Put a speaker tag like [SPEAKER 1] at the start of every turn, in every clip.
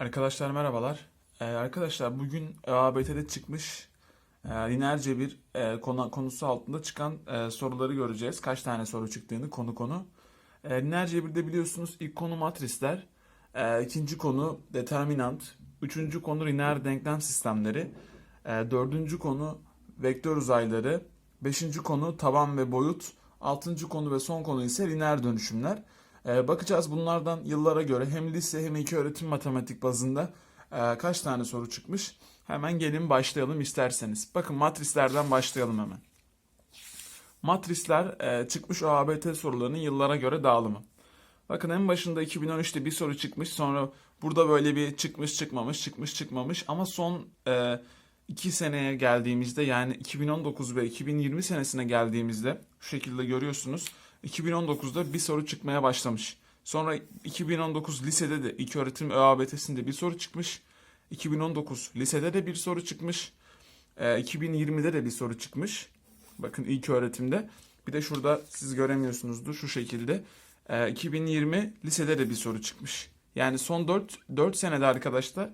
[SPEAKER 1] Arkadaşlar merhabalar. Ee, arkadaşlar bugün ÖABT'de çıkmış e, lineer cebir e, konu, konusu altında çıkan e, soruları göreceğiz. Kaç tane soru çıktığını konu konu. E, lineer cebirde biliyorsunuz ilk konu matrisler, e, ikinci konu determinant, üçüncü konu lineer denklem sistemleri, e, dördüncü konu vektör uzayları, beşinci konu taban ve boyut, altıncı konu ve son konu ise lineer dönüşümler. Ee, bakacağız bunlardan yıllara göre hem lise hem iki öğretim matematik bazında e, kaç tane soru çıkmış. Hemen gelin başlayalım isterseniz. Bakın matrislerden başlayalım hemen. Matrisler e, çıkmış OABT sorularının yıllara göre dağılımı. Bakın en başında 2013'te bir soru çıkmış sonra burada böyle bir çıkmış çıkmamış çıkmış çıkmamış ama son e, iki seneye geldiğimizde yani 2019 ve 2020 senesine geldiğimizde şu şekilde görüyorsunuz 2019'da bir soru çıkmaya başlamış. Sonra 2019 lisede de ilk öğretim ÖABT'sinde bir soru çıkmış. 2019 lisede de bir soru çıkmış. Ee, 2020'de de bir soru çıkmış. Bakın ilk öğretimde. Bir de şurada siz göremiyorsunuzdur şu şekilde. Ee, 2020 lisede de bir soru çıkmış. Yani son 4, 4 senede arkadaşlar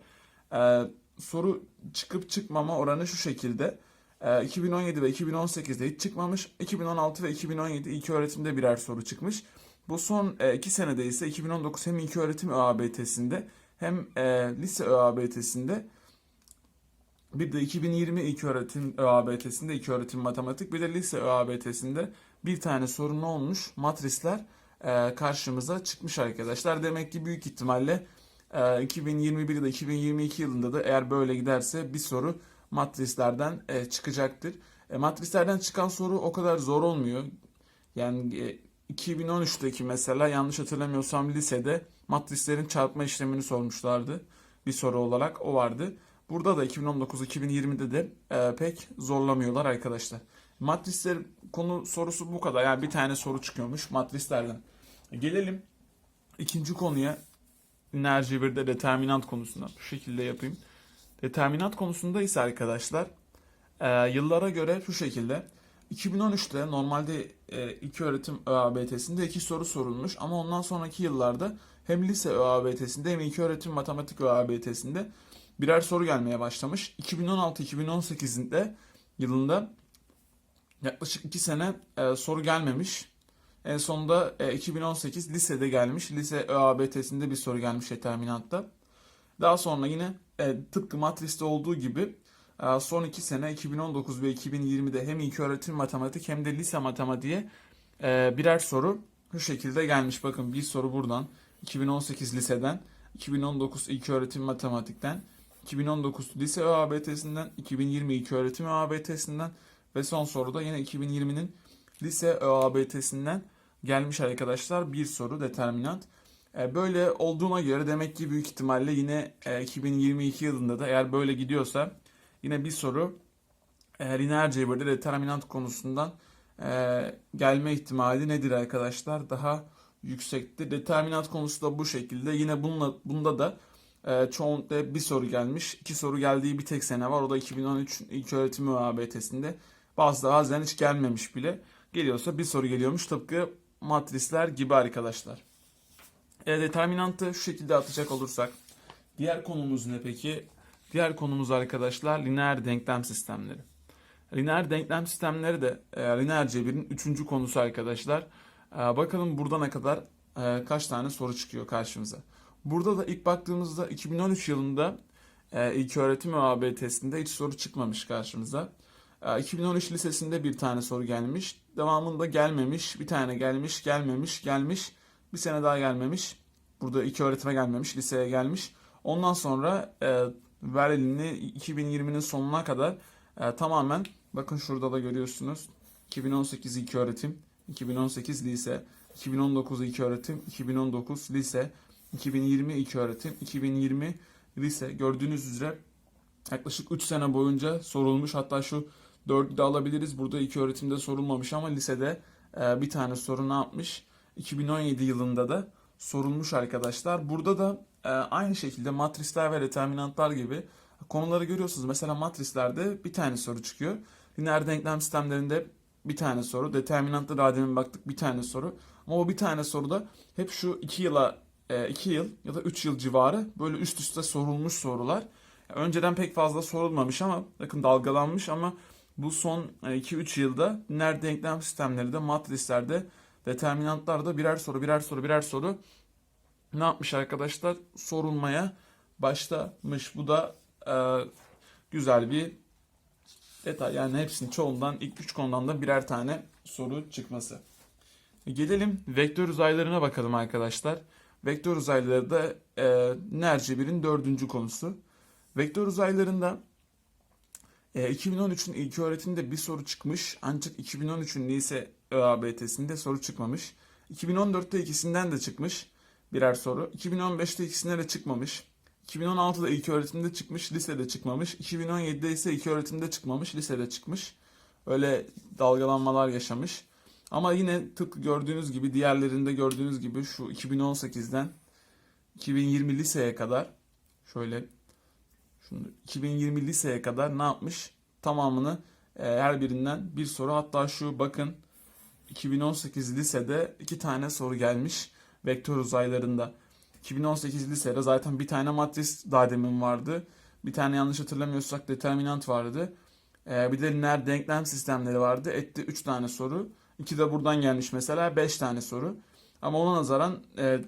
[SPEAKER 1] e, soru çıkıp çıkmama oranı şu şekilde. Ee, 2017 ve 2018'de hiç çıkmamış. 2016 ve 2017 ilk öğretimde birer soru çıkmış. Bu son 2 senede ise 2019 hem ilk öğretim ÖABT'sinde hem e, lise ÖABT'sinde bir de 2020 ilk öğretim ÖABT'sinde ilk öğretim matematik bir de lise ÖABT'sinde bir tane sorun olmuş matrisler e, karşımıza çıkmış arkadaşlar. Demek ki büyük ihtimalle e, 2021 ile 2022 yılında da eğer böyle giderse bir soru matrislerden e, çıkacaktır. E, matrislerden çıkan soru o kadar zor olmuyor. Yani e, 2013'teki mesela yanlış hatırlamıyorsam lisede matrislerin çarpma işlemini sormuşlardı. Bir soru olarak o vardı. Burada da 2019-2020'de de e, pek zorlamıyorlar arkadaşlar. Matrisler konu sorusu bu kadar. Yani bir tane soru çıkıyormuş matrislerden. E, gelelim ikinci konuya. Lineer cebirde determinant konusunda. Bu şekilde yapayım. Determinant konusunda ise arkadaşlar e, yıllara göre şu şekilde 2013'te normalde e, iki öğretim ÖABT'sinde iki soru sorulmuş ama ondan sonraki yıllarda hem lise ÖABT'sinde hem iki öğretim matematik ÖABT'sinde birer soru gelmeye başlamış. 2016-2018'de yılında yaklaşık iki sene e, soru gelmemiş. En sonunda e, 2018 lisede gelmiş. Lise ÖABT'sinde bir soru gelmiş determinatta. Daha sonra yine e, tıpkı matriste olduğu gibi e, son iki sene 2019 ve 2020'de hem ilköğretim matematik hem de lise matematiğe e, birer soru şu şekilde gelmiş. Bakın bir soru buradan 2018 liseden, 2019 ilköğretim matematikten, 2019 lise ÖABT'sinden, 2020 ilköğretim ÖABT'sinden ve son soru da yine 2020'nin lise ÖABT'sinden gelmiş arkadaşlar. Bir soru determinant. E, Böyle olduğuna göre demek ki büyük ihtimalle yine e, 2022 yılında da eğer böyle gidiyorsa yine bir soru e, lineer cebirde determinant konusundan e, gelme ihtimali nedir arkadaşlar? Daha yüksektir. Determinant konusu da bu şekilde. Yine bununla, bunda da e, çoğunlukla bir soru gelmiş. İki soru geldiği bir tek sene var. O da 2013 ilk öğretim ÖABT'sinde. Bazı bazen hiç gelmemiş bile. Geliyorsa bir soru geliyormuş. Tıpkı matrisler gibi arkadaşlar. E, determinantı şu şekilde atacak olursak. Diğer konumuz ne peki? Diğer konumuz arkadaşlar lineer denklem sistemleri. Lineer denklem sistemleri de e, lineer cebirin üçüncü konusu arkadaşlar. E, bakalım burada ne kadar e, kaç tane soru çıkıyor karşımıza. Burada da ilk baktığımızda 2013 yılında e, ilk öğretim ÖABT'sinde hiç soru çıkmamış karşımıza. E, 2013 lisesinde bir tane soru gelmiş. Devamında gelmemiş. Bir tane gelmiş, gelmemiş, gelmiş. Bir sene daha gelmemiş. Burada iki öğretime gelmemiş, liseye gelmiş. Ondan sonra e, verilini 2020'nin sonuna kadar e, tamamen bakın şurada da görüyorsunuz. 2018 ilk öğretim, 2018 lise, 2019 ilk öğretim, 2019 lise, 2020 ilk öğretim, 2020 lise. Gördüğünüz üzere yaklaşık 3 sene boyunca sorulmuş. Hatta şu 4'ü de alabiliriz. Burada ilk öğretimde sorulmamış ama lisede e, bir tane soru ne yapmış? 2017 yılında da sorulmuş arkadaşlar. Burada da e, aynı şekilde matrisler ve determinantlar gibi konuları görüyorsunuz. Mesela matrislerde bir tane soru çıkıyor. Lineer denklem sistemlerinde bir tane soru. Determinantta daha demin baktık bir tane soru. Ama o bir tane soruda hep şu iki yıla 2 yıl ya da 3 yıl civarı böyle üst üste sorulmuş sorular. Önceden pek fazla sorulmamış ama bakın dalgalanmış ama bu son 2-3 yılda lineer denklem sistemleri de matrislerde determinantlarda birer soru birer soru birer soru ne yapmış arkadaşlar? Sorulmaya başlamış. Bu da e, güzel bir detay. Yani hepsinin çoğundan ilk üç konudan da birer tane soru çıkması. Gelelim vektör uzaylarına bakalım arkadaşlar. Vektör uzayları da e, lineer cebirin dördüncü konusu. Vektör uzaylarında e, 2013'ün ilk öğretiminde bir soru çıkmış ancak 2013'ün lise ÖABT'sinde soru çıkmamış. 2014'te ikisinden de çıkmış birer soru. 2015'te ikisine de çıkmamış. 2016'da ilk öğretimde çıkmış, lisede çıkmamış. 2017'de ise ilk öğretimde çıkmamış, lisede çıkmış. Öyle dalgalanmalar yaşamış. Ama yine tıpkı gördüğünüz gibi diğerlerinde gördüğünüz gibi şu 2018'den 2020 liseye kadar şöyle şunu 2020 liseye kadar ne yapmış? Tamamını e, her birinden bir soru. Hatta şu bakın 2018 lisede iki tane soru gelmiş vektör uzaylarında. 2018 lisede zaten bir tane matris daha demin vardı. Bir tane yanlış hatırlamıyorsak determinant vardı. Ee, bir de lineer denklem sistemleri vardı. Etti 3 tane soru. 2 de buradan gelmiş mesela 5 tane soru. Ama ona nazaran e,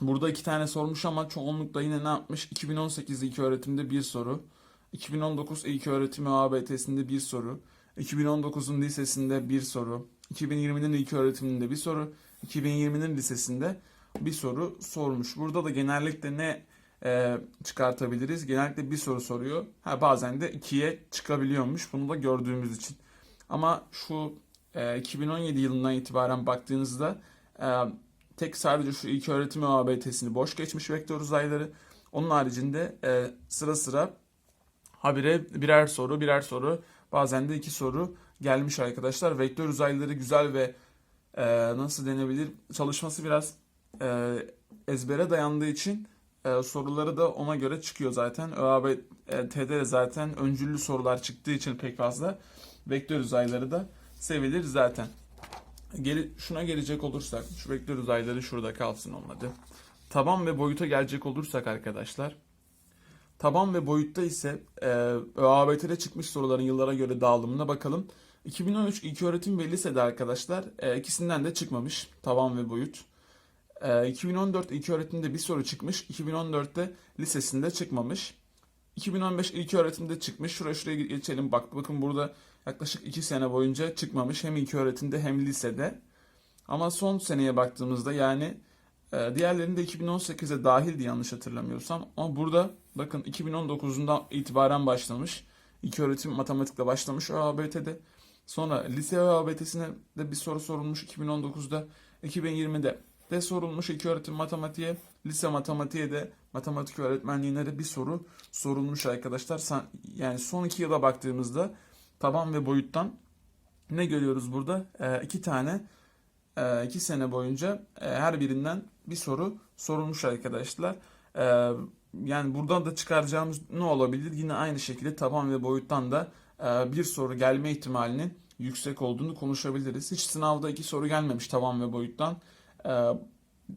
[SPEAKER 1] burada 2 tane sormuş ama çoğunlukla yine ne yapmış? 2018 ilk öğretimde bir soru. 2019 ilk öğretim ÖABT'sinde bir soru. 2019'un lisesinde bir soru. 2020'nin ilk öğretiminde bir soru. 2020'nin lisesinde bir soru sormuş. Burada da genellikle ne e, çıkartabiliriz? Genellikle bir soru soruyor. Ha, bazen de ikiye çıkabiliyormuş. Bunu da gördüğümüz için. Ama şu e, 2017 yılından itibaren baktığınızda e, tek sadece şu ilk öğretim ÖABT'sini boş geçmiş vektör uzayları. Onun haricinde e, sıra sıra habire birer soru birer soru bazen de iki soru gelmiş arkadaşlar. Vektör uzayları güzel ve e, nasıl denebilir çalışması biraz e, ezbere dayandığı için e, soruları da ona göre çıkıyor zaten. ÖABT'de de zaten öncüllü sorular çıktığı için pek fazla vektör uzayları da sevilir zaten. Gel, şuna gelecek olursak, şu vektör uzayları şurada kalsın olmadı. Taban ve boyuta gelecek olursak arkadaşlar, taban ve boyutta ise e, ÖABT'de çıkmış soruların yıllara göre dağılımına bakalım. 2013 ilköğretim ve lisede arkadaşlar e, ikisinden de çıkmamış taban ve boyut. E, 2014 ilköğretimde bir soru çıkmış. 2014'te lisesinde çıkmamış. 2015 ilköğretimde çıkmış. Şuraya şuraya geçelim. Bak bakın burada yaklaşık 2 sene boyunca çıkmamış. Hem ilköğretimde hem lisede. Ama son seneye baktığımızda yani e, diğerlerinde 2018'e dahildi yanlış hatırlamıyorsam. Ama burada bakın 2019'undan itibaren başlamış. İlköğretim matematikle başlamış ÖABT'de. Sonra lise ÖABT'sine de bir soru sorulmuş 2019'da. 2020'de de sorulmuş ilk öğretim matematiğe, lise matematiğe de matematik öğretmenliğine de bir soru sorulmuş arkadaşlar. Yani son iki yıla baktığımızda taban ve boyuttan ne görüyoruz burada? Ee, iki tane e, iki sene boyunca e, her birinden bir soru sorulmuş arkadaşlar. Ee, yani buradan da çıkaracağımız ne olabilir? Yine aynı şekilde taban ve boyuttan da e, bir soru gelme ihtimalinin yüksek olduğunu konuşabiliriz. Hiç sınavda iki soru gelmemiş taban ve boyuttan. Ee,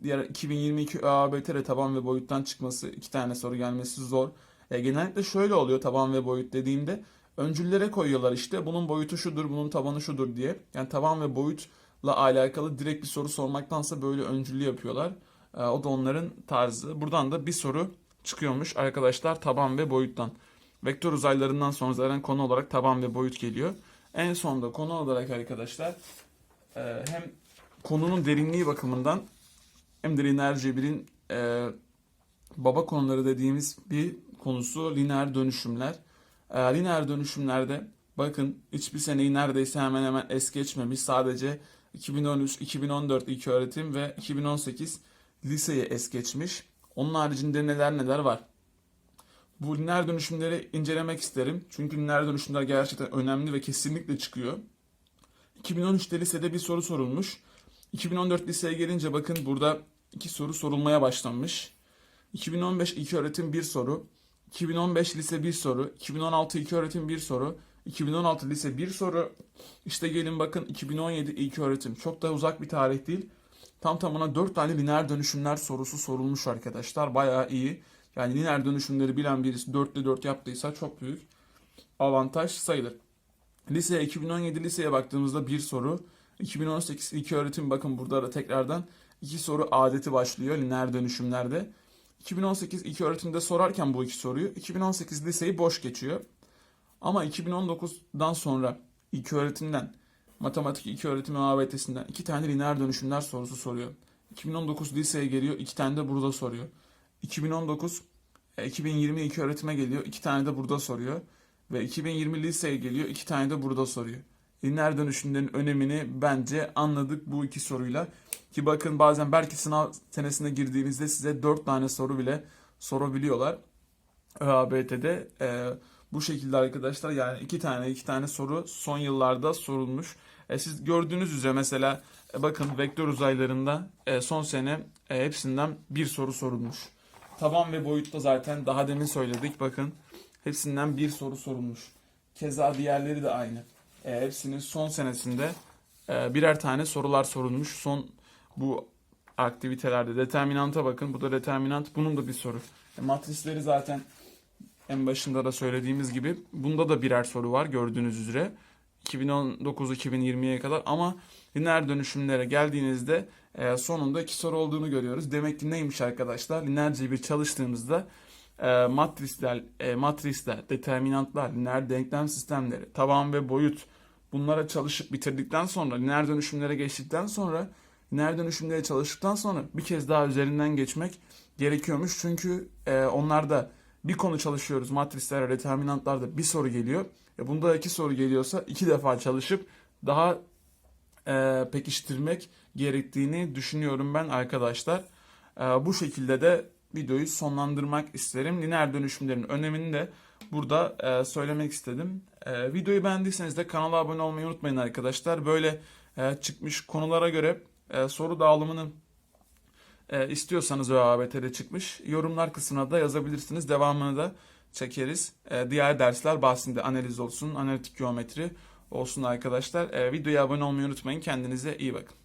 [SPEAKER 1] diğer 2022 ÖABT'de taban ve boyuttan çıkması, iki tane soru gelmesi zor. E, genellikle şöyle oluyor taban ve boyut dediğimde öncüllere koyuyorlar işte bunun boyutu şudur, bunun tabanı şudur diye. Yani taban ve boyutla alakalı direkt bir soru sormaktansa böyle öncüllü yapıyorlar. E, o da onların tarzı. Buradan da bir soru çıkıyormuş arkadaşlar taban ve boyuttan. Vektör uzaylarından sonra zaten konu olarak taban ve boyut geliyor. En sonda konu olarak arkadaşlar e, hem konunun derinliği bakımından hem de lineer cebirin e, baba konuları dediğimiz bir konusu lineer dönüşümler. E, lineer dönüşümlerde bakın hiçbir seneyi neredeyse hemen hemen es geçmemiş. Sadece 2013, 2014 ilk öğretim ve 2018 liseyi es geçmiş. Onun haricinde neler neler var. Bu lineer dönüşümleri incelemek isterim. Çünkü lineer dönüşümler gerçekten önemli ve kesinlikle çıkıyor. 2013'te lisede bir soru sorulmuş. 2014 liseye gelince bakın burada iki soru sorulmaya başlanmış. 2015 ilk öğretim bir soru. 2015 lise bir soru. 2016 ilk öğretim bir soru. 2016 lise bir soru. İşte gelin bakın 2017 ilk öğretim. Çok da uzak bir tarih değil. Tam tamına 4 tane lineer dönüşümler sorusu sorulmuş arkadaşlar. Bayağı iyi. Yani lineer dönüşümleri bilen birisi 4'te 4 yaptıysa çok büyük avantaj sayılır. Lise 2017 liseye baktığımızda bir soru. 2018 ilk öğretim bakın burada da tekrardan iki soru adeti başlıyor lineer dönüşümlerde. 2018 ilk öğretimde sorarken bu iki soruyu 2018 liseyi boş geçiyor. Ama 2019'dan sonra ilk öğretimden matematik ilk öğretim ABT'sinden iki tane lineer dönüşümler sorusu soruyor. 2019 liseye geliyor iki tane de burada soruyor. 2019 e, 2020 ilk öğretime geliyor iki tane de burada soruyor. Ve 2020 liseye geliyor iki tane de burada soruyor. Lineer dönüşümlerin önemini bence anladık bu iki soruyla. Ki bakın bazen belki sınav senesine girdiğinizde size 4 tane soru bile sorabiliyorlar. ÖABT'de e, bu şekilde arkadaşlar yani iki tane iki tane soru son yıllarda sorulmuş. E, siz gördüğünüz üzere mesela e, bakın vektör uzaylarında e, son sene e, hepsinden bir soru sorulmuş. Taban ve boyutta zaten daha demin söyledik bakın hepsinden bir soru sorulmuş. Keza diğerleri de aynı. E, hepsinin son senesinde e, birer tane sorular sorulmuş. Son bu aktivitelerde determinanta bakın. Bu da determinant. Bunun da bir soru. E, matrisleri zaten en başında da söylediğimiz gibi bunda da birer soru var gördüğünüz üzere. 2019-2020'ye kadar ama lineer dönüşümlere geldiğinizde e, sonunda iki soru olduğunu görüyoruz. Demek ki neymiş arkadaşlar? Lineer cebir çalıştığımızda e, matrisler, e, matrisler, determinantlar, lineer denklem sistemleri, taban ve boyut bunlara çalışıp bitirdikten sonra, lineer dönüşümlere geçtikten sonra, lineer dönüşümlere çalıştıktan sonra bir kez daha üzerinden geçmek gerekiyormuş. Çünkü e, onlarda bir konu çalışıyoruz, matrisler, determinantlarda bir soru geliyor. E, bunda iki soru geliyorsa iki defa çalışıp daha e, pekiştirmek gerektiğini düşünüyorum ben arkadaşlar. E, bu şekilde de videoyu sonlandırmak isterim. Lineer dönüşümlerin önemini de burada e, söylemek istedim. E, videoyu beğendiyseniz de kanala abone olmayı unutmayın arkadaşlar. Böyle e, çıkmış konulara göre e, soru dağılımını e, istiyorsanız ÖABT'de çıkmış yorumlar kısmına da yazabilirsiniz. Devamını da çekeriz. E, diğer dersler bahsinde analiz olsun, analitik geometri olsun arkadaşlar. E, videoya abone olmayı unutmayın. Kendinize iyi bakın.